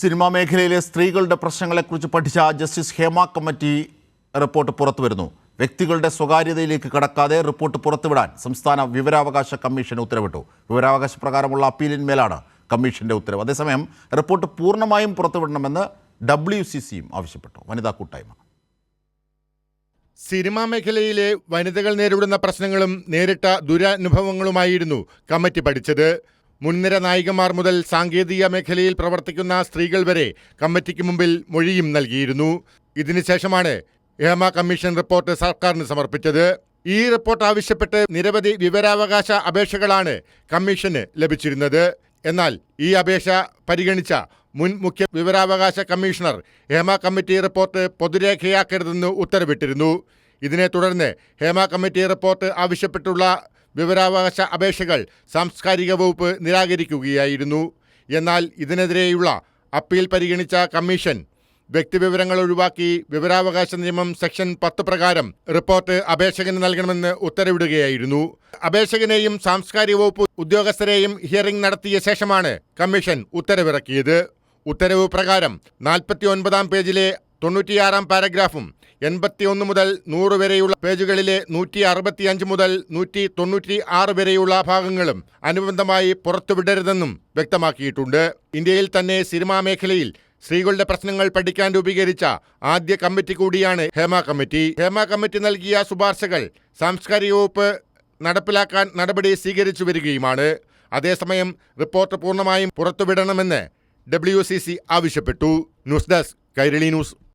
Cinema മേഖലയിലെ സ്ത്രീകളുടെ പ്രശ്നങ്ങളെക്കുറിച്ച് പഠിച്ച ജസ്റ്റിസ് ഹേമ കമ്മിറ്റി റിപ്പോർട്ട് പുറത്തുവരുന്നു. വ്യക്തികളുടെ സ്വകാര്യതയിലേക്ക് കടക്കാതെ റിപ്പോർട്ട് പുറത്തുവിടാൻ സംസ്ഥാന വിവരാവകാശ കമ്മീഷൻ ഉത്തരവിട്ടു. വിവരാവകാശ പ്രകാരമുള്ള അപ്പീലിന്മേലാണ് കമ്മീഷന്റെ ഉത്തരവ്. അതേസമയം റിപ്പോർട്ട് പൂർണമായും പുറത്തുവിടണമെന്ന് ഡബ്ല്യു സി സിയും ആവശ്യപ്പെട്ടു. വനിതാ കൂട്ടായ്മ. സിനിമാ മേഖലയിലെ വനിതകൾ നേരിടുന്ന പ്രശ്നങ്ങളും നേരിട്ട ദുരനുഭവങ്ങളുമായിരുന്നു കമ്മിറ്റി പഠിച്ചത്. മുൻനിര നായികമാർ മുതൽ സാങ്കേതിക മേഖലയിൽ പ്രവർത്തിക്കുന്ന സ്ത്രീകൾ വരെ കമ്മിറ്റിക്ക് മുമ്പിൽ മൊഴിയും നൽകിയിരുന്നു. ഇതിനുശേഷമാണ് ഹേമ കമ്മീഷൻ റിപ്പോർട്ട് സർക്കാരിന് സമർപ്പിച്ചത്. ഈ റിപ്പോർട്ട് ആവശ്യപ്പെട്ട് നിരവധി വിവരാവകാശ അപേക്ഷകളാണ് കമ്മീഷന് ലഭിച്ചിരുന്നത്. എന്നാൽ ഈ അപേക്ഷ പരിഗണിച്ച മുൻ മുഖ്യ വിവരാവകാശ കമ്മീഷണർ ഹേമ കമ്മിറ്റി റിപ്പോർട്ട് പൊതുരേഖയാക്കരുതെന്ന് ഉത്തരവിട്ടിരുന്നു. ഇതിനെ തുടർന്ന് ഹേമ കമ്മിറ്റി റിപ്പോർട്ട് ആവശ്യപ്പെട്ടുള്ള വിവരാവകാശ അപേക്ഷകൾ സാംസ്കാരിക വകുപ്പ് നിരാകരിക്കുകയായിരുന്നു. എന്നാൽ ഇതിനെതിരെയുള്ള അപ്പീൽ പരിഗണിച്ച കമ്മീഷൻ വ്യക്തിവിവരങ്ങൾ ഒഴിവാക്കി വിവരാവകാശ നിയമം സെക്ഷൻ പത്ത് പ്രകാരം റിപ്പോർട്ട് അപേക്ഷകന് നൽകണമെന്ന് ഉത്തരവിടുകയായിരുന്നു. അപേക്ഷകനെയും സാംസ്കാരിക വകുപ്പ് ഉദ്യോഗസ്ഥരെയും ഹിയറിംഗ് നടത്തിയ ശേഷമാണ് കമ്മീഷൻ ഉത്തരവിറക്കിയത്. ഉത്തരവ് പ്രകാരം നാൽപ്പത്തി ഒൻപതാം പേജിലെ തൊണ്ണൂറ്റിയാറാം പാരഗ്രാഫും എൺപത്തിയൊന്ന് മുതൽ നൂറ് വരെയുള്ള പേജുകളിലെ നൂറ്റി അറുപത്തിയഞ്ച് മുതൽ നൂറ്റി തൊണ്ണൂറ്റി ആറ് വരെയുള്ള ഭാഗങ്ങളും അനുബന്ധമായി പുറത്തുവിടരുതെന്നും വ്യക്തമാക്കിയിട്ടുണ്ട്. ഇന്ത്യയിൽ തന്നെ സിനിമാ മേഖലയിൽ സ്ത്രീകളുടെ പ്രശ്നങ്ങൾ പഠിക്കാൻ രൂപീകരിച്ച ആദ്യ കമ്മിറ്റി കൂടിയാണ് ഹേമ കമ്മിറ്റി. ഹേമ കമ്മിറ്റി നൽകിയ ശുപാർശകൾ സാംസ്കാരിക വകുപ്പ് നടപ്പിലാക്കാൻ നടപടി സ്വീകരിച്ചു വരികയുമാണ്. അതേസമയം റിപ്പോർട്ട് പൂർണമായും പുറത്തുവിടണമെന്ന് ഡബ്ല്യു ആവശ്യപ്പെട്ടു. News desk Kairali news.